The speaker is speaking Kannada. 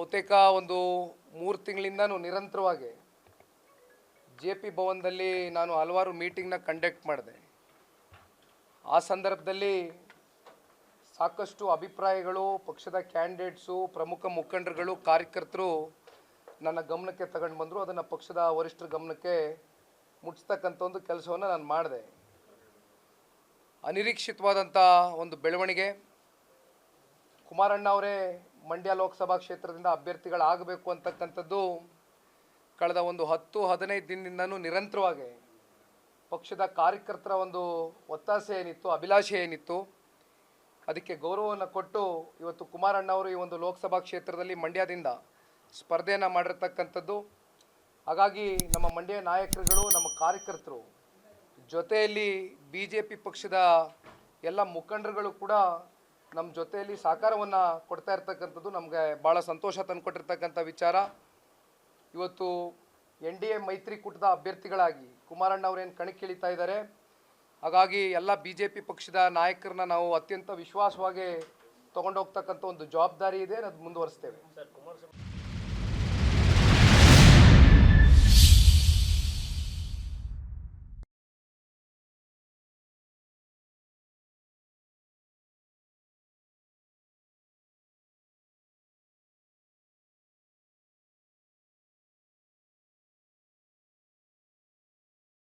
ಬಹುತೇಕ ಒಂದು ಮೂರು ತಿಂಗಳಿಂದನೂ ನಿರಂತರವಾಗಿ ಜೆ ಪಿ ಭವನದಲ್ಲಿ ನಾನು ಹಲವಾರು ಮೀಟಿಂಗ್ನ ಕಂಡಕ್ಟ್ ಮಾಡಿದೆ. ಆ ಸಂದರ್ಭದಲ್ಲಿ ಸಾಕಷ್ಟು ಅಭಿಪ್ರಾಯಗಳು, ಪಕ್ಷದ ಕ್ಯಾಂಡಿಡೇಟ್ಸು, ಪ್ರಮುಖ ಮುಖಂಡರುಗಳು, ಕಾರ್ಯಕರ್ತರು ನನ್ನ ಗಮನಕ್ಕೆ ತಗೊಂಡು ಬಂದರು. ಅದನ್ನು ಪಕ್ಷದ ವರಿಷ್ಠರ ಗಮನಕ್ಕೆ ಮುಟ್ಟಿಸ್ತಕ್ಕಂಥ ಒಂದು ಕೆಲಸವನ್ನು ನಾನು ಮಾಡಿದೆ. ಅನಿರೀಕ್ಷಿತವಾದಂಥ ಒಂದು ಬೆಳವಣಿಗೆ. ಕುಮಾರಣ್ಣ ಅವರೇ ಮಂಡ್ಯ ಲೋಕಸಭಾ ಕ್ಷೇತ್ರದಿಂದ ಅಭ್ಯರ್ಥಿಗಳಾಗಬೇಕು ಅಂತಕ್ಕಂಥದ್ದು ಕಳೆದ ಒಂದು ಹತ್ತು, ಹದಿನೈದು ದಿನದಿಂದನೂ ನಿರಂತರವಾಗಿ ಪಕ್ಷದ ಕಾರ್ಯಕರ್ತರ ಒಂದು ಒತ್ತಾಸೆ ಏನಿತ್ತು, ಅಭಿಲಾಷೆ ಏನಿತ್ತು, ಅದಕ್ಕೆ ಗೌರವವನ್ನು ಕೊಟ್ಟು ಇವತ್ತು ಕುಮಾರಣ್ಣ ಅವರು ಈ ಒಂದು ಲೋಕಸಭಾ ಕ್ಷೇತ್ರದಲ್ಲಿ ಮಂಡ್ಯದಿಂದ ಸ್ಪರ್ಧೆಯನ್ನು ಮಾಡಿರ್ತಕ್ಕಂಥದ್ದು. ಹಾಗಾಗಿ ನಮ್ಮ ಮಂಡ್ಯ ನಾಯಕರುಗಳು, ನಮ್ಮ ಕಾರ್ಯಕರ್ತರು ಜೊತೆಯಲ್ಲಿ ಬಿ ಪಕ್ಷದ ಎಲ್ಲ ಮುಖಂಡರುಗಳು ಕೂಡ ನಮ್ಮ ಜೊತೆಯಲ್ಲಿ ಸಹಕಾರವನ್ನು ಕೊಡ್ತಾ ಇರ್ತಕ್ಕಂಥದ್ದು ನಮಗೆ ಭಾಳ ಸಂತೋಷ ತಂದುಕೊಟ್ಟಿರ್ತಕ್ಕಂಥ ವಿಚಾರ. ಇವತ್ತು ಎನ್ ಡಿ ಎ ಮೈತ್ರಿಕೂಟದ ಅಭ್ಯರ್ಥಿಗಳಾಗಿ ಕುಮಾರಣ್ಣ ಅವರೇನು ಕಣಕ್ಕಿಳಿತಾ ಇದ್ದಾರೆ ಹಾಗಾಗಿ ಎಲ್ಲ ಬಿ ಜೆ ಪಿ ಪಕ್ಷದ ನಾಯಕರನ್ನ ನಾವು ಅತ್ಯಂತ ವಿಶ್ವಾಸವಾಗಿ ತಗೊಂಡೋಗ್ತಕ್ಕಂಥ ಒಂದು ಜವಾಬ್ದಾರಿ ಇದೆ ಅದು ಮುಂದುವರಿಸ್ತೇವೆ.